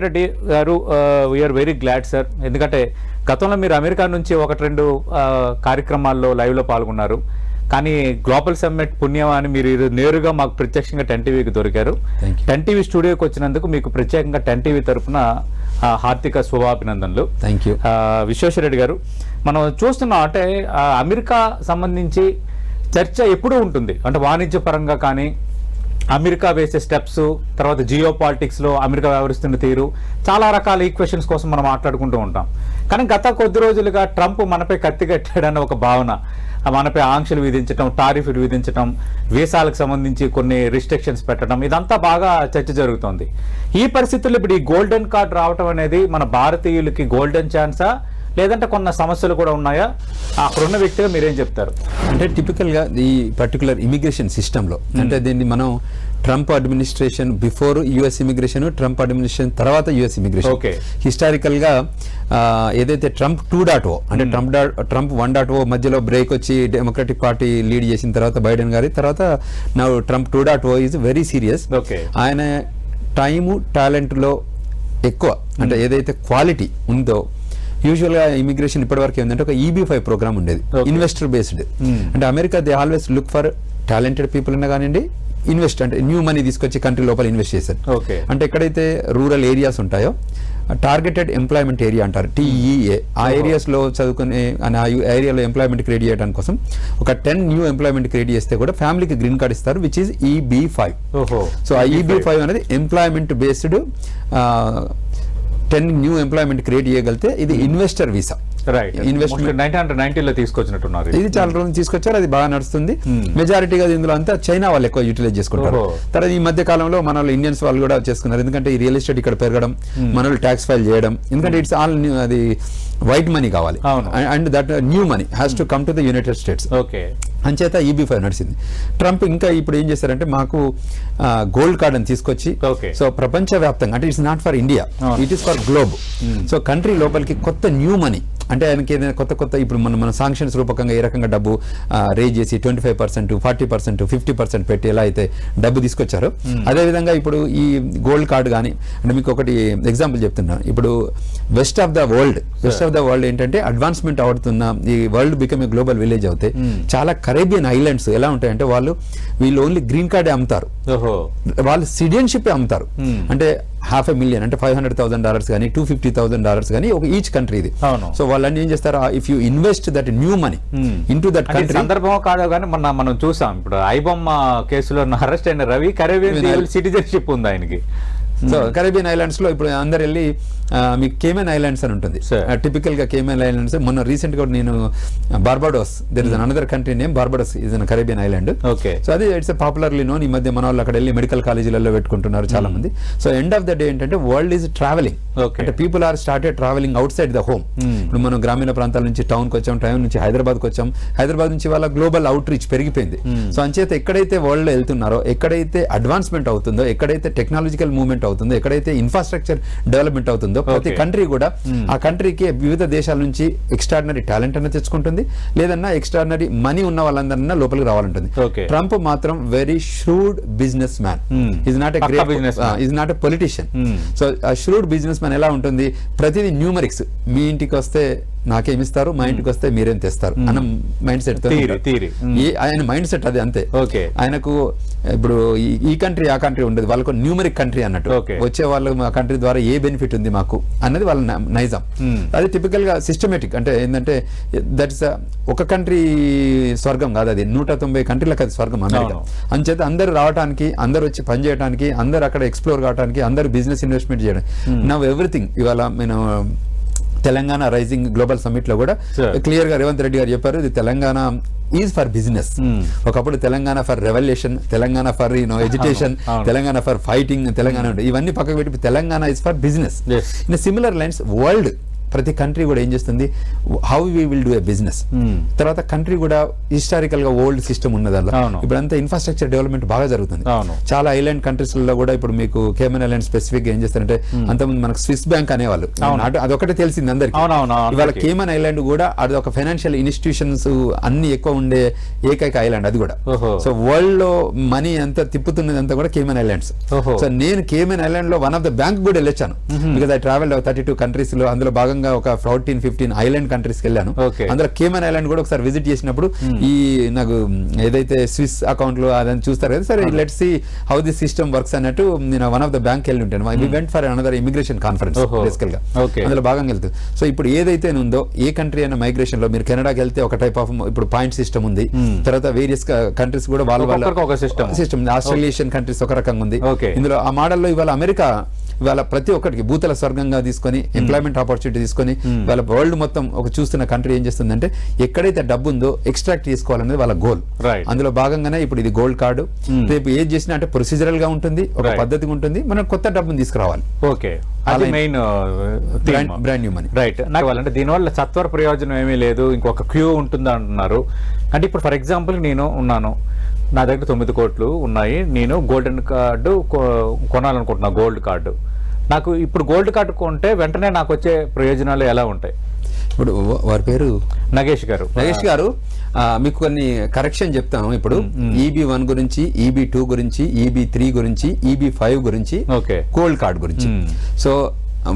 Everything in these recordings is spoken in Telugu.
రెడ్డి గారు వీఆర్ వెరీ గ్లాడ్ సార్ ఎందుకంటే గతంలో మీరు అమెరికా నుంచి ఒకటి రెండు కార్యక్రమాల్లో live లో పాల్గొన్నారు. కానీ గ్లోబల్ సమ్మిట్ పుణ్యమా అని మీరు నేరుగా మాకు ప్రత్యక్షంగా టెన్ టీవీకి దొరికారు. టెన్ టీవీ స్టూడియోకి వచ్చినందుకు మీకు ప్రత్యేకంగా టెన్ టీవీ తరఫున హార్దిక శుభాభినందనలు. థ్యాంక్ యూ విశ్వేశ్వరరెడ్డి గారు మనం చూస్తున్నాం అంటే అమెరికా సంబంధించి చర్చ ఎప్పుడూ ఉంటుంది. అంటే వాణిజ్య పరంగా కానీ అమెరికా వేసే స్టెప్స్ తర్వాత జియో పాలిటిక్స్లో అమెరికా వ్యవహరిస్తున్న తీరు చాలా రకాల ఈక్వెషన్స్ కోసం మనం మాట్లాడుకుంటూ ఉంటాం. కానీ గత కొద్ది రోజులుగా ట్రంప్ మనపై కత్తి కట్టాడన్న ఒక భావన మనపై ఆంక్షలు విధించడం టారిఫ్లు విధించడం వీసాలకు సంబంధించి కొన్ని రిస్ట్రిక్షన్స్ పెట్టడం ఇదంతా బాగా చర్చ జరుగుతోంది. ఈ పరిస్థితుల్లో ఇప్పుడు ఈ గోల్డెన్ కార్డ్ రావటం అనేది మన భారతీయులకి గోల్డెన్ ఛాన్సా లేదంటే కొన్న సమస్యలు కూడా ఉన్నాయా? అక్కడున్న వ్యక్తిగా మీరేం చెప్తారు? అంటే టిపికల్గా ఈ పర్టికులర్ ఇమిగ్రేషన్ సిస్టంలో అంటే దీన్ని మనం Trump administration before US immigration Trump administration తర్వాత యుఎస్ ఇమిగ్రేషన్. హిస్టారికల్గా ఏదైతే ట్రంప్ టూ డాట్ ఓ అంటే ట్రంప్ డా ట్రంప్ వన్ డాట్ ఓ మధ్యలో బ్రేక్ వచ్చి డెమోక్రటిక్ పార్టీ లీడ్ చేసిన తర్వాత బైడెన్ గారి తర్వాత నా Trump two dot O is very serious. ఆయన టైము టాలెంట్లో ఎక్కువ అంటే ఏదైతే క్వాలిటీ ఉందో యూజువల్గా ఇమిగ్రేషన్ ఇప్పటివరకు ఏంటంటే ఒక ఈబీ ఫైవ్ ప్రోగ్రామ్ ఉండేది. Investor based Hmm. అంటే America they always look for talented people ఉన్నా కానివ్వండి ఇన్వెస్ట్ అంటే న్యూ మనీ తీసుకొచ్చి కంట్రీ లోపల ఇన్వెస్ట్ చేశారు. అంటే ఎక్కడైతే రూరల్ ఏరియాస్ ఉంటాయో టార్గెటెడ్ ఎంప్లాయ్మెంట్ ఏరియా అంటారు టీఈఏ ఆ ఏరియాస్లో చదువుకునే అని ఆ ఏరియాలో ఎంప్లాయ్మెంట్ క్రియేట్ చేయడానికి కోసం ఒక టెన్ న్యూ ఎంప్లాయ్మెంట్ క్రియేట్ చేస్తే కూడా ఫ్యామిలీకి గ్రీన్ కార్డ్ ఇస్తారు which is EB five so ఆ ఈబీ ఫైవ్ అనేది employment based ten new employment create చేయగలిగితే ఇది ఇన్వెస్టర్ వీసా. ఇన్వెస్ట్మెంట్ తీసుకొచ్చినట్టున్నారు ఇది. చాలా రోజులు తీసుకొచ్చారు అది బాగా నడుస్తుంది. Hmm. మెజారిటీగా ఇందులో అంతా చైనా వాళ్ళు ఎక్కువ యూటిలైజ్ చేసుకుంటారు. తర్వాత ఈ మధ్య కాలంలో మన ఇండియన్స్ వాళ్ళు కూడా చేసుకున్నారు. ఎందుకంటే ఈ రియల్ ఎస్టేట్ ఇక్కడ పెరగడం మన ట్యాక్స్ ఫైల్ చేయడం ఎందుకంటే ఇట్స్ ఆల్ అది వైట్ మనీ కావాలి. And that new money has to come to the United States okay. అంచేత ఈబీ ఫైవ్ నడిచింది. ట్రంప్ ఇంకా ఇప్పుడు ఏం చేశారంటే మాకు గోల్డ్ కార్డ్ అని తీసుకొచ్చి. సో ప్రపంచ వ్యాప్తంగా అంటే it's not for India. It is for globe so country లోపలికి కొత్త న్యూ మనీ అంటే ఆయనకి ఏదైనా కొత్త కొత్త ఇప్పుడు మనం మన సాంక్షన్స్ రూపకంగా ఏ రకంగా డబ్బు రేజ్ చేసి twenty five percent forty percent fifty percent పెట్టి ఎలా అయితే డబ్బు తీసుకొచ్చారో అదే విధంగా ఇప్పుడు ఈ గోల్డ్ కార్డ్ కానీ అంటే మీకు ఒకటి ఎగ్జాంపుల్ చెప్తున్నాను ఇప్పుడు west of the world west of the world ఏంటంటే అడ్వాన్స్మెంట్ అవుతున్న ఈ world become a global village అవుతాయి చాలా కరేబియన్ ఐలాండ్స్ ఎలా ఉంటాయంటే వాళ్ళు వీళ్ళు ఓన్లీ గ్రీన్ కార్డే అమ్ముతారు. వాళ్ళు సిటిజన్షిప్ అమ్ముతారు. Hmm. అంటే హాఫ్ ఎ మిలియన్ అంటే ఫైవ్ హండ్రెడ్ థౌసండ్ డాలర్స్ కానీ టూ ఫిఫ్టీ థౌసండ్ డాలర్స్ కానీ ఒక ఈచ్ కంట్రీ ఇది. అవును. సో వాళ్ళని ఏం చేస్తారు? If you invest that new money. Into that country సందర్భం కాదు కానీ మొన్న మనం చూసాం. ఇప్పుడు ఐబొమ్మ కేసులో అరెస్ట్ అయిన రవి కరేబియన్ సిటిజన్షిప్ ఉంది ఆయనకి. సో కరేబియన్ ఐలాండ్స్లో ఇప్పుడు అందరు వెళ్ళి మీకు కేమెన్ ఐలాండ్స్ అని ఉంటుంది. టిపికల్గా కేమెన్ ఐలాండ్స్ మొన్న రీసెంట్గా నేను Barbados there is another country name Barbados is an Caribbean island Okay. So అది ఇట్స్ పాపులర్లీ నోన్ ఈ మధ్య మన వాళ్ళు అక్కడ వెళ్ళి మెడికల్ కాలేజీలలో పెట్టుకుంటున్నారు చాలా మంది so end of the day ఏంటంటే వరల్డ్ ఈజ్ ట్రావెలింగ్. అంటే people are started traveling outside the home Hmm. ఇప్పుడు మనం గ్రామీణ ప్రాంతాల నుంచి టౌన్కి వచ్చాం టౌన్ నుంచి హైదరాబాద్కి వచ్చాం హైదరాబాద్ నుంచి వాళ్ళ గ్లోబల్ అవుట్ రీచ్ పెరిగిపోయింది సో అంచేత ఎక్కడైతే వరల్డ్లో వెళ్తున్నారో ఎక్కడైతే అడ్వాన్స్మెంట్ అవుతుందో ఎక్కడైతే టెక్నాలజికల్ మూవ్మెంట్ అవుతుందో ఎక్కడైతే ఇన్ఫ్రాస్ట్రక్చర్ డెవలప్మెంట్ అవుతుందో ప్రతి. కంట్రీ కూడా ఆ కంట్రీకి వివిధ దేశాల నుంచి ఎక్స్ట్రాడినరీ టాలెంట్ అన్న తెచ్చుకుంటుంది లేదన్నా ఎక్స్ట్రాడినరీ మనీ ఉన్న వాళ్ళందరన్నా లోపలికి రావాలంటుంది. ట్రంప్ మాత్రం very shrewd business man Hmm. Is not a great businessman. Is not a politician Hmm. So shrewd business man ఎలా ఉంటుంది ప్రతిదీ న్యూమరిక్స్ మీ ఇంటికి వస్తే నాకేమిస్తారు? మా ఇంటికి వస్తే మీరేం తెస్తారు? అన్న మైండ్ సెట్. ఆయన మైండ్ సెట్ అది అంతే. Okay. ఆయనకు ఇప్పుడు ఈ- కంట్రీ ఆ కంట్రీ ఉండదు. వాళ్ళకు న్యూమరిక్ కంట్రీ అన్నట్టు. వచ్చే వాళ్ళు మా కంట్రీ ద్వారా ఏ బెనిఫిట్ ఉంది మాకు అన్నది వాళ్ళ నైజం. అది టిపికల్గా సిస్టమేటిక్ అంటే ఏంటంటే దట్స్ ఒక కంట్రీ స్వర్గం కాదు అది. నూట తొంభై కంట్రీలకు అది స్వర్గం అమెరికా. అంచేత అందరూ రావడానికి అందరూ వచ్చి పని చేయడానికి అందరూ అక్కడ ఎక్స్ప్లోర్ కావడానికి అందరూ బిజినెస్ ఇన్వెస్ట్మెంట్ చేయడం. నవ్ ఎవ్రీథింగ్ ఇవాళ నేను తెలంగాణ రైజింగ్ గ్లోబల్ సమ్మిట్లో కూడా. క్లియర్గా రేవంత్ రెడ్డి గారు చెప్పారు ఇది Telangana is for business Hmm. ఒకప్పుడు Telangana for revolution Telangana for you know education. Telangana for fighting Telangana. ఇవన్నీ పక్కకు పెట్టి Telangana is for business. In similar lines world ప్రతి కంట్రీ కూడా ఏం చేస్తుంది how we will do a business Hmm. తర్వాత కంట్రీ కూడా హిస్టారికల్గా ఓల్డ్ సిస్టమ్ ఉన్నది. ఇప్పుడు అంతా ఇన్ఫ్రాస్ట్రక్చర్ డెవలప్మెంట్ బాగా జరుగుతుంది. చాలా ఐలాండ్ కంట్రీస్లో కూడా ఇప్పుడు మీకు కేమెన్ ఐలాండ్ స్పెసిఫిక్ ఏం చేస్తారంటే అంతకుముందు మనకు స్విస్ బ్యాంక్ అనేవాళ్ళు అదొకటే తెలిసింది అందరికి ఇవాళ. కేమన్ ఐలాండ్ కూడా అది ఒక ఫైనాన్షియల్ ఇన్స్టిట్యూషన్స్ అన్ని ఎక్కువ ఉండే ఏకైక ఐలాండ్ అది కూడా. సో వరల్డ్లో మనీ అంతా తిప్పుతున్నది అంతా కూడా కేమన్ ఐలాండ్స్. సో నేను కేమన్ ఐలాండ్లో వన్ ఆఫ్ ద బ్యాంక్ కూడా వెళ్ళొచ్చాను because I travel thirty two కంట్రీస్లో అందులో భాగంగా ఒక ఫోర్టీన్ ఫిఫ్టీన్ ఐలాండ్ కంట్రీస్కి వెళ్ళాను. అందులో కేమన్ ఐలాండ్ కూడా ఒకసారి విజిట్ చేసినప్పుడు ఈ నాకు ఏదైతే స్విస్ అకౌంట్లో అదని చూస్తారు కదా సరే let see how the system works అన్నట్టు నేను వన్ ఆఫ్ ద బ్యాంక్ వెళ్ళి ఉంటాను. We went for another immigration conference ఓహో. బేసికల్గా. Okay. అందులో భాగంగా వెళ్తుంది సో ఇప్పుడు ఏదైతే ఉందో ఏ కంట్రీ అయినా మైగ్రేషన్లో మీరు కెనడాకి వెళ్తే ఒక టైప్ ఆఫ్ ఇప్పుడు పాయింట్ సిస్టమ్ ఉంది. తర్వాత వేరియస్ కంట్రీస్ కూడా వాళ్ళ వాళ్ళ. సిస్టమ్ ఆస్ట్రేలియన్ కంట్రీస్ ఒక రకంగా ఉంది. ఇందులో ఆ మోడల్లో ఇవాళ అమెరికా ఇవాళ ప్రతి ఒక్కరికి భూతల స్వర్గంగా తీసుకొని ఎంప్లాయ్మెంట్ ఆపర్చునిటీ తీసుకొని వాళ్ళ వరల్డ్ మొత్తం ఒక చూస్తున్న కంట్రీ ఏం చేస్తుందంటే ఎక్కడైతే డబ్బు ఉందో ఎక్స్ట్రాక్ట్ చేసుకోవాలనేది వాళ్ళ గోల్. అందులో భాగంగానే ఇప్పుడు ఇది గోల్డ్ కార్డు రేపు ఏది చేసినా అంటే ప్రొసీజరల్గా ఉంటుంది ఒక. పద్ధతిగా ఉంటుంది మనం కొత్త డబ్బుని తీసుకురావాలి. ఓకే. అది main brand new money right నాకు అంటే దీనివల్ల సత్వర ప్రయోజనం ఏమీ లేదు ఇంకొక క్యూ ఉంటుంది అంటున్నారు అంటే ఇప్పుడు ఫర్ ఎగ్జాంపుల్ నేను ఉన్నాను. నా దగ్గర తొమ్మిది కోట్లు ఉన్నాయి. నేను గోల్డెన్ కార్డు కొనాలనుకుంటున్నా గోల్డ్ కార్డు. నాకు ఇప్పుడు గోల్డ్ కార్డు కొంటే వెంటనే నాకు వచ్చే ప్రయోజనాలు ఎలా ఉంటాయి? ఇప్పుడు వారి పేరు? నగేష్ గారు. నగేష్ గారు మీకు కొన్ని కరెక్షన్ చెప్తాము ఇప్పుడు. ఈబీ వన్ గురించి ఈబీ టూ గురించి ఈబీ త్రీ గురించి ఈబీ ఫైవ్ గురించి ఓకే. కోల్డ్ కార్డ్ గురించి. సో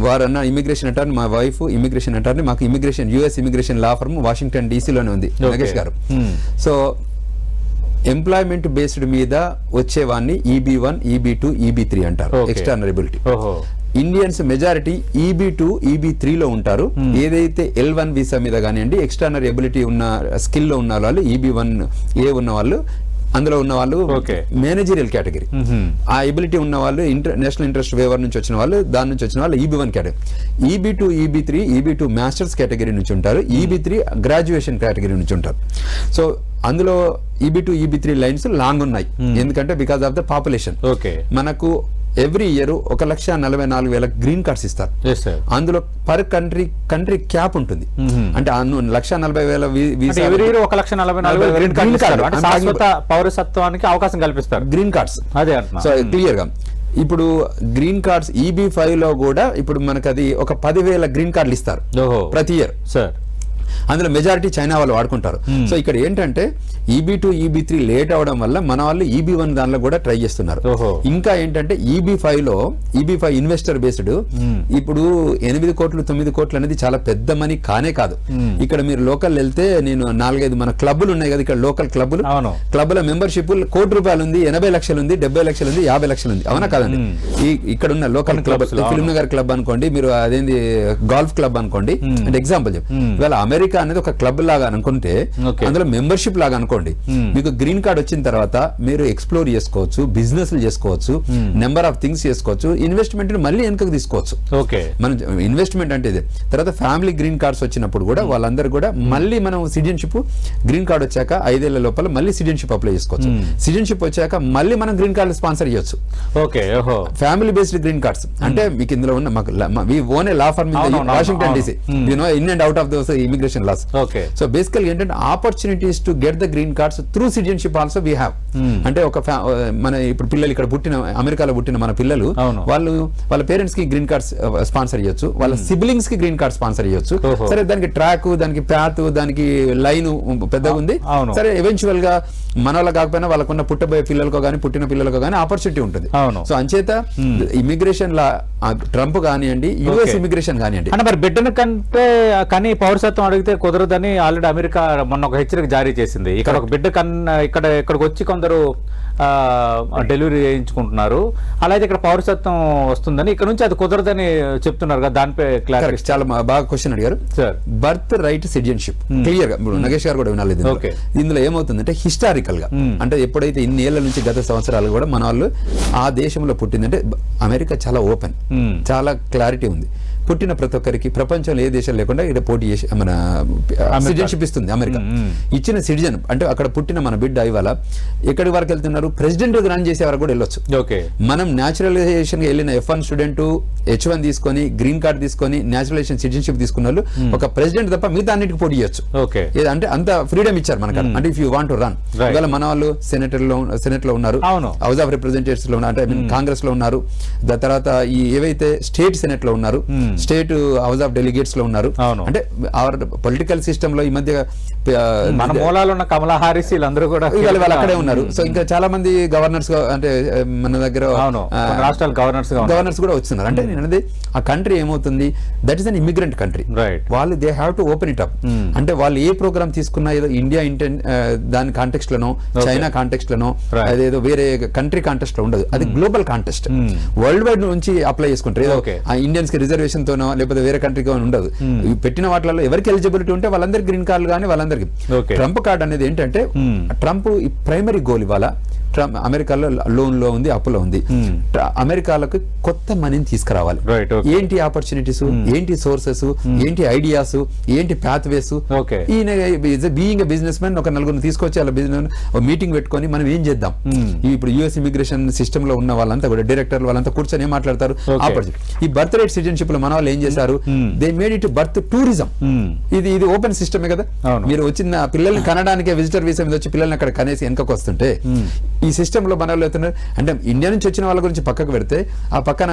వారు అన్న ఇమిగ్రేషన్ అటార్నీ మా వైఫ్ ఇమిగ్రేషన్ అటార్నీ మాకు immigration US immigration law firm Washington డీసీలోనే ఉంది. నగేష్ గారు. సో ఎంప్లాయ్మెంట్ బేస్డ్ మీద వచ్చేవాన్ని EB one EB two EB three అంటారు. ఎక్స్టర్నరబిలిటీ Indians majority EB two EB త్రీలో ఉంటారు ఏదైతే ఎల్ వన్ వీసా మీద కానివ్వండి ఎక్స్టర్నర్ ఎబిలిటీ ఉన్న స్కిల్లో ఉన్న వాళ్ళు ఈబీ వన్ ఏ ఉన్న వాళ్ళు అందులో ఉన్న వాళ్ళు. Managerial category. ఆ ఎబిలిటీ ఉన్న వాళ్ళు ఇంటర్ నేషనల్ ఇంట్రెస్ట్ వేవర్ నుంచి వచ్చిన వాళ్ళు దాని నుంచి వచ్చిన వాళ్ళు EB one category EB two EB three EB two masters category నుంచి ఉంటారు ఈబీ త్రీ గ్రాడ్యుయేషన్ కేటగిరీ నుంచి ఉంటారు సో అందులో EB two EB three lines long ఉన్నాయి. ఎందుకంటే because of the population okay మనకు ఎవ్రీ ఇయర్ ఒక లక్ష నలభై నాలుగు వేల గ్రీన్ కార్డ్స్ ఇస్తారు. అందులో పర్ కంట్రీ కంట్రీ క్యాప్ ఉంటుంది. అంటే అన్ను లక్ష నలభై వేల అంటే ఎవరి ఇయర్ ఒక లక్ష నలభై నాలుగు గ్రీన్ కార్డు. అంటే పౌరసత్వానికి అవకాశం కల్పిస్తారు. గ్రీన్ కార్డ్స్ అదే సో క్లియర్గా. ఇప్పుడు గ్రీన్ కార్డ్స్ ఈబీ ఫైవ్లో కూడా ఇప్పుడు మనకు అది ఒక పదివేల గ్రీన్ కార్డులు ఇస్తారు. ఓహో. ప్రతి ఇయర్ సార్ అందులో మెజారిటీ చైనా వాళ్ళు వాడుకుంటారు. సో ఇక్కడ ఏంటంటే EB two EB three late అవడం వల్ల మన వాళ్ళు ఈబీ వన్ దానిలో కూడా ట్రై చేస్తున్నారు. ఇంకా ఏంటంటే ఈబీ ఫైవ్లో ఈబీ ఫైవ్ ఇన్వెస్టర్ బేస్డ్ ఇప్పుడు ఎనిమిది కోట్లు తొమ్మిది కోట్లు అనేది చాలా పెద్ద మనీ కానే కాదు. ఇక్కడ మీరు లోకల్ వెళ్తే నేను నాలుగైదు మన క్లబ్బులు ఉన్నాయి కదా ఇక్కడ లోకల్ క్లబ్బులు అవును. క్లబ్ల మెంబర్షిప్ కోటి రూపాయలు ఉంది ఎనభై లక్షలు ఉంది డెబ్బై లక్షలు ఉంది యాభై లక్షలు ఉంది. అవునా కాదండి? ఈ ఇక్కడ ఉన్న local club film. Nagar club అనుకోండి మీరు అదేంది గోల్ఫ్ క్లబ్ అనుకోండి అంటే ఎగ్జాంపుల్ చెప్పు. ఇవాళ అమెరికా అనేది ఒక క్లబ్ లాగా అనుకుంటే. అందులో మెంబర్షిప్ లాగా అనుకోండి. మీకు గ్రీన్ కార్డ్ వచ్చిన తర్వాత మీరు ఎక్స్ప్లోర్ చేసుకోవచ్చు బిజినెస్ చేసుకోవచ్చు నెంబర్ ఆఫ్ థింగ్స్ చేసుకోవచ్చు ఇన్వెస్ట్మెంట్ మళ్ళీ వెనుకకు తీసుకోవచ్చు. ఓకే. మనం ఇన్వెస్ట్మెంట్ అంటే ఇది. తర్వాత ఫ్యామిలీ గ్రీన్ కార్డ్స్ వచ్చినప్పుడు కూడా వాళ్ళందరూ కూడా మళ్ళీ మనం సిటిజన్షిప్ గ్రీన్ కార్డ్ వచ్చాక ఐదేళ్ళ లోపల మళ్ళీ సిటిజన్షిప్ అప్లై చేసుకోవచ్చు. సిటిజన్షిప్ వచ్చాక మళ్ళీ మనం గ్రీన్ కార్డు స్పాన్సర్ చేయొచ్చు. Okay family based green cards. అంటే మీకు ఇందులో ఉన్న మాకు own a law firm Washington. DC you know in and out of those immigration laws okay so basically ఏంటంటే opportunities to get the green cards through citizenship also we have అంటే ఒక మన ఇప్పుడు పిల్లలు ఇక్కడ పుట్టిన అమెరికాలో పుట్టిన మన పిల్లలు. వాళ్ళు వాళ్ళ పేరెంట్స్కి గ్రీన్ కార్డ్స్ స్పాన్సర్ చేయొచ్చు. వాళ్ళ సిబ్లింగ్స్కి గ్రీన్ కార్డ్ స్పాన్సర్ చేయొచ్చు. సరే దానికి ట్రాక్ దానికి ప్యాత్ దానికి లైన్ పెద్దగా ఉంది. సరే ఎవెన్చువల్గా మన వాళ్ళ కాకపోయినా వాళ్ళకున్న పుట్టబోయే పిల్లలకో కానీ పుట్టిన పిల్లలకో కానీ ఆపర్చునిటీ ఉంటుంది. సో అంచేత ఇమిగ్రేషన్ లా ట్రంప్ కానివ్వండి యుఎస్. ఇమిగ్రేషన్ కానివ్వండి. అంటే మరి బిడ్డను కంటే కానీ పౌరసత్వం అడిగితే కుదరదని ఆల్రెడీ అమెరికా మొన్న ఒక హెచ్చరిక జారీ చేసింది. ఇక్కడ ఒక బిడ్డ కన్నా ఇక్కడ ఇక్కడికి వచ్చి కొందరు డెలివరీ చేయించుకుంటున్నారు. అలాగే ఇక్కడ పౌరసత్వం వస్తుందని ఇక్కడ నుంచి అది కుదరదని చెప్తున్నారు కదా దానిపై క్లారిటీ. చాలా బాగా క్వశ్చన్ అడిగారు. సార్ బర్త్ రైట్ సిటిజన్షిప్ క్లియర్గా. ఇప్పుడు నగేష్ గారు కూడా వినాలి. Okay. ఇందులో ఏమవుతుందంటే హిస్టారికల్గా. Hmm. అంటే ఎప్పుడైతే ఇన్ని ఏళ్ళ నుంచి గత సంవత్సరాలు కూడా మన వాళ్ళు ఆ దేశంలో పుట్టిందంటే అమెరికా చాలా ఓపెన్ Hmm. చాలా క్లారిటీ ఉంది. పుట్టిన ప్రతి ఒక్కరికి ప్రపంచంలో ఏ దేశం లేకుండా ఇక్కడ పోటీ చేసి మన సిటిజన్షిప్ ఇస్తుంది అమెరికా. ఇచ్చిన సిటిజన్ అంటే అక్కడ పుట్టిన మన బిడ్డ ఇవాళ ఎక్కడి వరకు వెళ్తున్నారు? ప్రెసిడెంట్ రన్ చేసే వరకు కూడా వెళ్ళొచ్చు. ఓకే. మనం న్యాచురలైజేషన్ వెళ్ళిన F one student H one తీసుకొని గ్రీన్ కార్డ్ తీసుకొని న్యాచురలైజేషన్ సిటిజన్షిప్ తీసుకున్న వాళ్ళు ఒక ప్రెసిడెంట్ తప్ప మిగతా అన్నిటికి పోటీ చేయొచ్చు. ఓకే. అంటే అంత ఫ్రీడమ్ ఇచ్చారు మనకు అంటే if you want to run. ఇవాళ మన వాళ్ళు సెనేటర్లో సెనెట్లో ఉన్నారు. హౌస్ ఆఫ్ రిప్రజెంటేటివ్స్లో ఉన్నారు అంటే కాంగ్రెస్లో ఉన్నారు. దాని తర్వాత ఈ ఏవైతే స్టేట్ సెనెట్లో ఉన్నారు. స్టేట్ హౌస్ ఆఫ్ డెలిగేట్స్లో ఉన్నారు. అంటే అవర్ పొలిటికల్ సిస్టమ్లో ఈ మధ్య మన మూలాలు ఉన్న కమలా హారిస్ వీళ్ళందరూ కూడా వాళ్ళు అక్కడే ఉన్నారు. సో ఇంకా చాలా మంది గవర్నర్స్ అంటే మన దగ్గర రాష్ట్రాల గవర్నర్స్ గవర్నర్స్ కూడా వస్తున్నారు. అంటే నేను అనేది ఆ కంట్రీ ఏమవుతుంది? That is an immigrant country right వాళ్ళు they have to open it up Hmm. అంటే వాళ్ళు ఏ ప్రోగ్రామ్ తీసుకున్నా ఏదో ఇండియా ఇంటెన్ దాని కాంటెక్స్ట్ లోనో చైనా కాంటెక్స్ట్ లోనో. అదేదో వేరే కంట్రీ కాంటెస్ట్లో ఉండదు. అది global contest Hmm. World wide నుంచి అప్లై చేసుకుంటారు. ఏదో ఇండియన్స్కి రిజర్వేషన్ తోనో లేకపోతే వేరే కంట్రీకి ఉండదు ఈ పెట్టిన వాటిలో ఎవరికి ఎలిజిబిలిటీ ఉంటే వాళ్ళందరికి గ్రీన్ కార్డులు కానీ వాళ్ళందరికి. ట్రంప్ కార్డ్ అనేది ఏంటంటే Hmm. ట్రంప్ ఈ ప్రైమరీ గోల్ ఇవాళ ట్రంప్ అమెరికాలో లోన్లో ఉంది అప్పులో ఉంది. Hmm. అమెరికాలకు కొత్త మనీని తీసుకురావాలి. ఏంటి ఆపర్చునిటీస్? ఏంటి సోర్సెస్? ఏంటి ఐడియాస్? ఏంటి పాత్ వేస్ Okay. ఈయన బీయింగ్ బిజినెస్ మ్యాన్ ఒక నలుగురిని తీసుకొచ్చి అలా బిజినెస్ మీటింగ్ పెట్టుకొని మనం ఏం చేద్దాం? Hmm. ఇప్పుడు యుఎస్ ఇమిగ్రేషన్ సిస్టమ్లో ఉన్న వాళ్ళంతా కూడా డైరెక్టర్ వాళ్ళంతా కూర్చొని ఏం మాట్లాడతారు? ఈ బర్త్ రేట్ సిటిజన్షిప్లో మన వాళ్ళు ఏం చేశారు? Hmm. They made it birth tourism Hmm. ఇది ఇది ఓపెన్ సిస్టమే కదా. మీరు వచ్చిన పిల్లల్ని కనడానికే విజిటర్ వీసా మీద వచ్చి పిల్లల్ని అక్కడ కనేసి వెనకకు వస్తుంటే ఈ సిస్టమ్లో మన వాళ్ళు అవుతున్నారు అంటే ఇండియా నుంచి వచ్చిన వాళ్ళ గురించి పక్కకు పెడితే ఆ పక్కన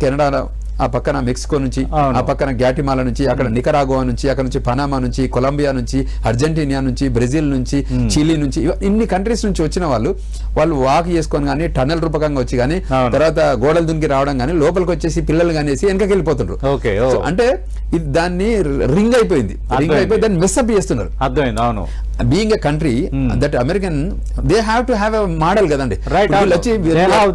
కెనడా ఆ పక్కన మెక్సికో నుంచి. ఆ పక్కన గ్యాటిమాలా నుంచి అక్కడ నికరాగోవా నుంచి అక్కడ నుంచి పనామా నుంచి కొలంబియా నుంచి అర్జెంటీనియా నుంచి బ్రెజిల్ నుంచి చిలీ నుంచి ఇన్ని కంట్రీస్ నుంచి వచ్చిన వాళ్ళు వాళ్ళు వాక్ చేసుకొని కానీ టన్నెల్ రూపకంగా వచ్చి కానీ. తర్వాత గోడలు దుంకి రావడం కానీ లోపలికి వచ్చేసి పిల్లలు కానేసి వెనకకి సో అంటే దాన్ని రింగ్ అయిపోయింది. రింగ్. అయిపోయి దాన్ని మిస్అప్ చేస్తున్నారు. అర్థమైంది అవును. Being a country that American they have to have a model కదండి రైట్ వచ్చి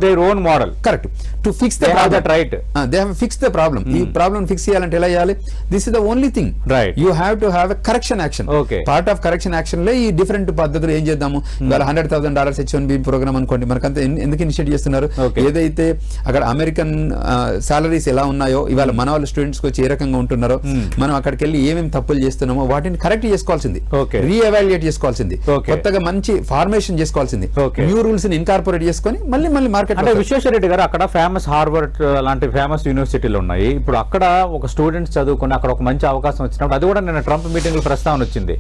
their own model correct to fix the that right. They have fix the problem ఈ ప్రాబ్లమ్ ఫిక్స్ చేయాలంటే ఎలా చేయాలి? This is the only thing Right. You have to have a correction action. Part of correction యాక్షన్లో ఈ డిఫరెంట్ పద్ధతులు ఏం చేద్దాము? ఇవాళ hundred thousand dollars H one B program అనుకోండి. మనకంతా ఎందుకు ఇనిషియేట్ చేస్తున్నారు. ఏదైతే అక్కడ అమెరికన్ సాలరీస్ ఎలా ఉన్నాయో ఇవాళ మన వాళ్ళ స్టూడెంట్స్ వచ్చి ఏ రకంగా ఉంటున్నారో మనం అక్కడికి వెళ్ళి ఏమేమి తప్పులు చేస్తున్నామో వాటిని కరెక్ట్ చేసుకోవాల్సింది. Okay. రీఎవాల్యుయేట్ చేసుకోవాల్సింది. కొత్తగా మంచి ఫార్మేషన్ చేసుకోవాల్సింది. న్యూ రూల్స్ని ఇన్కార్పొరేట్ చేసుకొని మళ్ళీ మళ్ళీ మార్కెట్ అంటే విశ్వేశ్వరరెడ్డి గారు అక్కడ ఫేమస్ హార్వర్డ్ లాంటి ఫేమస్ యూనివర్సిటీలు ఉన్నాయి. ఇప్పుడు అక్కడ ఒక స్టూడెంట్స్ చదువుకుని అక్కడ ఒక మంచి అవకాశం వచ్చినప్పుడు అది కూడా నిన్న ట్రంప్ మీటింగ్లో ప్రస్తావన వచ్చింది.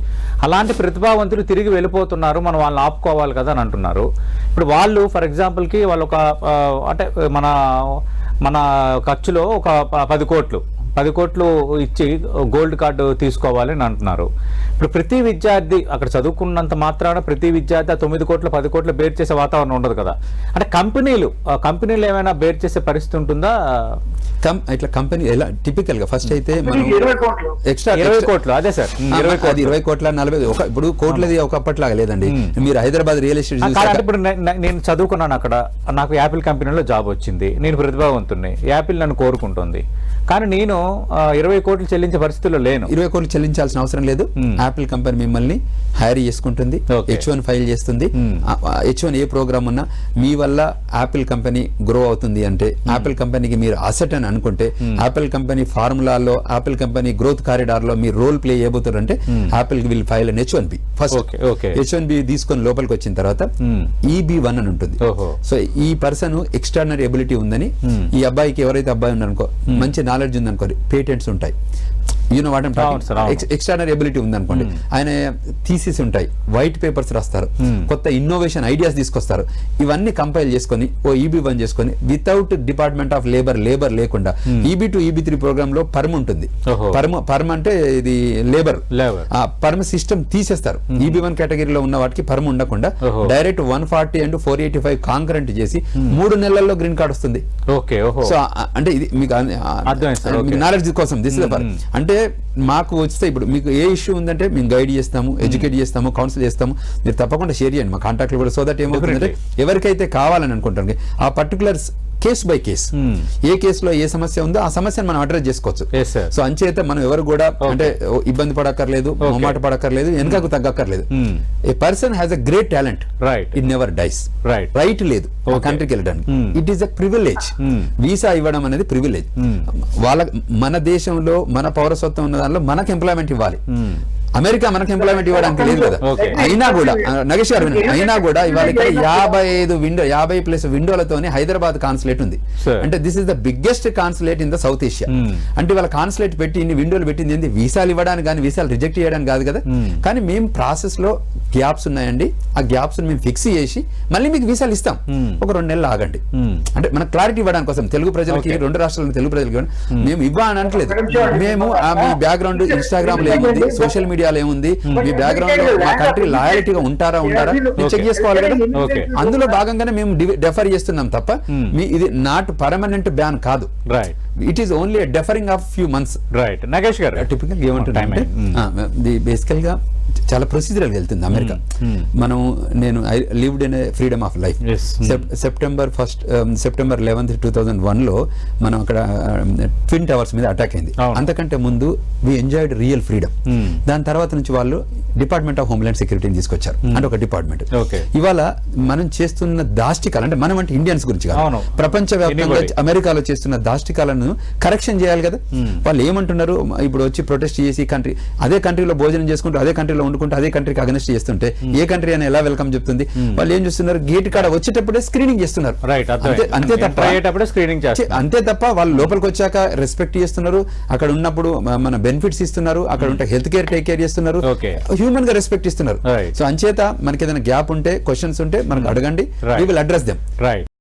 అలాంటి ప్రతిభావంతులు తిరిగి వెళ్ళిపోతున్నారు మనం వాళ్ళని ఆపుకోవాలి కదా అని అంటున్నారు. ఇప్పుడు వాళ్ళు ఫర్ ఎగ్జాంపుల్కి వాళ్ళు ఒక అంటే మన మన ఖర్చులో ఒక పది కోట్లు. పది కోట్లు ఇచ్చి గోల్డ్ కార్డు తీసుకోవాలి అని అంటున్నారు. ఇప్పుడు ప్రతి విద్యార్థి అక్కడ చదువుకున్నంత మాత్రాన ప్రతి విద్యార్థి ఆ తొమ్మిది కోట్లు పది కోట్లు బేర్ చేసే వాతావరణం ఉండదు కదా. అంటే కంపెనీలు ఆ కంపెనీలు ఏమైనా బేర్ చేసే పరిస్థితి ఉంటుందా? కం ఇట్లా కంపెనీ ఎలా టిపికల్గా ఫస్ట్ అయితే మనం ఇరవై కోట్లు. ఎక్స్ట్రా ఇరవై కోట్లు అదే సార్. ఇరవై కోట్లు. ఇరవై కోట్ల నలభై ఒక ఇప్పుడు కోట్లది ఒకప్పట్లాగా లేదండి. మీరు హైదరాబాద్ రియల్ ఎస్టేట్ ఇప్పుడు నేను చదువుకున్నాను అక్కడ. నాకు యాపిల్ కంపెనీలో జాబ్ వచ్చింది. నేను ప్రతిభావంతుణ్ణి. యాపిల్ నన్ను కోరుకుంటుంది. కానీ నేను ఇరవై కోట్లు చెల్లించే పరిస్థితిలో లేను ఇరవై కోట్లు చెల్లించాల్సిన అవసరం లేదు Hmm. యాపిల్ కంపెనీ మిమ్మల్ని హైర్ చేసుకుంటుంది. హెచ్ వన్ ఫైల్ చేస్తుంది Hmm. హెచ్ వన్ ఏ ప్రోగ్రామ్ ఉన్నా మీ వల్ల యాపిల్ కంపెనీ గ్రో అవుతుంది అంటే యాపిల్ కంపెనీకి మీరు అసెట్ అని అనుకుంటే యాపిల్ కంపెనీ ఫార్ములాలో యాపిల్ కంపెనీ గ్రోత్ కారిడార్లో మీరు role play చేయబోతారంటే Apple will file an H one B first. H one B తీసుకొని లోపలికి వచ్చిన తర్వాత Hmm. ఈబి వన్ అని ఉంటుంది. సో ఈ పర్సన్ ఎక్స్ట్రానరీ ఎబిలిటీ ఉందని Hmm. ఈ అబ్బాయికి ఎవరైతే అబ్బాయి ఉన్నారనుకో మంచి నాలెడ్జ్ ఉందనుకోండి పేటెంట్స్ ఉంటాయి. వాట్ అవును సార్, అవును. ఎక్స్ట్రానరీ ఎబిలిటీ ఉందనుకోండి. ఆయన థీసిస్ ఉంటాయి. వైట్ పేపర్స్ రాస్తారు. కొత్త ఇన్నోవేషన్ ఐడియాస్ తీసుకొస్తారు. ఇవన్నీ కంపైల్ చేసుకొని ఓ ఈబీ వన్ చేసుకొని without department of labor labor లేకుండా ఈబీ టు ఈబీ త్రీ ప్రోగ్రామ్లో పర్మ్ ఉంటుంది. పర్మ్ పర్మ్ అంటే ఇది లేబర్. ఆ పర్మ్ సిస్టమ్ తీసేస్తారు. ఈబీ వన్ కేటగిరీలో ఉన్న వాటికి పర్మ్ ఉండకుండా. Direct one forty and four eighty five concurrent చేసి మూడు నెలల్లో గ్రీన్ కార్డ్ వస్తుంది. ఓకే సో అంటే ఇది మీకు. నాలెడ్జ్ కోసం దిస్ అంటే మాకు వస్తే ఇప్పుడు మీకు ఏ ఇష్యూ ఉందంటే మేము గైడ్ చేస్తాము ఎడ్యుకేట్ చేస్తాము కౌన్సిల్ చేస్తాము మీరు తప్పకుండా షేర్ చేయండి మా కాంటాక్ట్లు కూడా సో దట్ ఏమవుతుందంటే ఎవరికైతే కావాలని అనుకుంటారు ఆ particular case by case Hmm. ఏ కేసులో ఏ సమస్య ఉందో ఆ సమస్యను మనం అడ్రస్ చేసుకోవచ్చు. సో అంచేత మనం ఎవరు కూడా అంటే ఇబ్బంది పడక్కర్లేదు మొమాట పడక్కర్లేదు వెనకకు తగ్గక్కర్లేదు Hmm. A person has a great talent right it never dies Right. Right లేదు. కంట్రీకి వెళ్ళడానికి Hmm. It is a privilege Hmm. Visa ఇవ్వడం అనేది ప్రివిలేజ్ Hmm. వాళ్ళ మన దేశంలో మన పౌరసత్వం ఉన్న దానిలో మనకు ఎంప్లాయ్మెంట్ ఇవ్వాలి. అమెరికా మనకు ఎంప్లాయ్మెంట్ ఇవ్వడానికి లేదు కదా. అయినా కూడా నగేష్ గారు. అయినా కూడా ఇవాళ ఇక్కడ యాభై ఐదు విండో యాభై ప్లస్ విండోలతోనే హైదరాబాద్ కాన్సులేట్ ఉంది. అంటే this is the biggest consulate in the South Asia. అంటే వాళ్ళ కాన్సులేట్ పెట్టి ఇన్ని విండోలు పెట్టింది ఏంది వీసాలు ఇవ్వడానికి కానీ వీసాలు రిజెక్ట్ చేయడానికి కాదు కదా Hmm. కానీ మేము ప్రాసెస్లో గ్యాప్స్ ఉన్నాయండి ఆ గ్యాప్స్ మేము ఫిక్స్ చేసి మళ్ళీ మీకు వీసాలు ఇస్తాం Hmm. ఒక రెండు నెలలు ఆగండి Hmm. అంటే మన క్లారిటీ ఇవ్వడానికి కోసం తెలుగు ప్రజలకి. రెండు రాష్ట్రాల తెలుగు ప్రజలకి ఇవ్వండి. మేము ఇవ్వ అని అనట్లేదు మేము ఆ మీ బ్యాక్గ్రౌండ్ ఇన్స్టాగ్రామ్లో ఏముంది సోషల్ మీడియాలో ఏముంది మీ బ్యాక్గ్రౌండ్లో మా కంట్రీ లాయల్టీగా ఉంటారా ఉంటారా చెక్. చేసుకోవాలి కదా. అందులో భాగంగానే మేము డెఫర్ చేస్తున్నాం తప్ప Hmm. మీ ఇది నాట్ పర్మనెంట్ బ్యాన్ కాదు right it is only deferring of few months right Nagesh గారు టిపికల్ అయింది. బేసికల్గా చాలా ప్రొసీజరల్ వెళ్తుంది అమెరికా Hmm. మనం నేను I lived in freedom of life. Hmm. September first September eleventh two thousand వన్లో మనం అక్కడ ట్విన్ టవర్స్ మీద అటాక్ అయింది. అంతకంటే ముందు we enjoyed real freedom Hmm. దాని తర్వాత నుంచి వాళ్ళు డిపార్ట్మెంట్ ఆఫ్ హోమ్లాండ్ సెక్యూరిటీని తీసుకొచ్చారు అంటే ఒక డిపార్ట్మెంట్. ఇవాళ మనం చేస్తున్న దాష్టికాలు అంటే మనం అంటే ఇండియన్స్ గురించి కాదు. ప్రపంచవ్యాప్తంగా. అమెరికాలో చేస్తున్న దాష్టికాలను కరెక్షన్ చేయాలి కదా వాళ్ళు ఏమంటున్నారు ఇప్పుడు వచ్చి ప్రొటెస్ట్ చేసి కంట్రీ అదే కంట్రీలో భోజనం చేసుకుంటూ అదే కంట్రీలో వండుకుంటూ అదే కంట్రీకి అగనెస్ట్ చేస్తుంటే ఏ కంట్రీ అని ఎలా వెల్కమ్ చెప్తుంది? వాళ్ళు ఏం చేస్తున్నారు? గేట్ కాడ వచ్చేటప్పుడే స్క్రీనింగ్ చేస్తున్నారు. రైట్ అంతే తప్ప స్క్రీనింగ్ అంతే తప్ప వాళ్ళు లోపలికి వచ్చాక రెస్పెక్ట్ చేస్తున్నారు. అక్కడ ఉన్నప్పుడు మన బెనిఫిట్స్ ఇస్తున్నారు. అక్కడ ఉంటే హెల్త్ కేర్ టేక్ కేర్ చేస్తున్నారు. హ్యూమన్గా రెస్పెక్ట్ ఇస్తున్నారు. సో అంచేత మనకి ఏదైనా గ్యాప్ ఉంటే క్వశ్చన్స్ ఉంటే మనకు అడగండి. Will address them right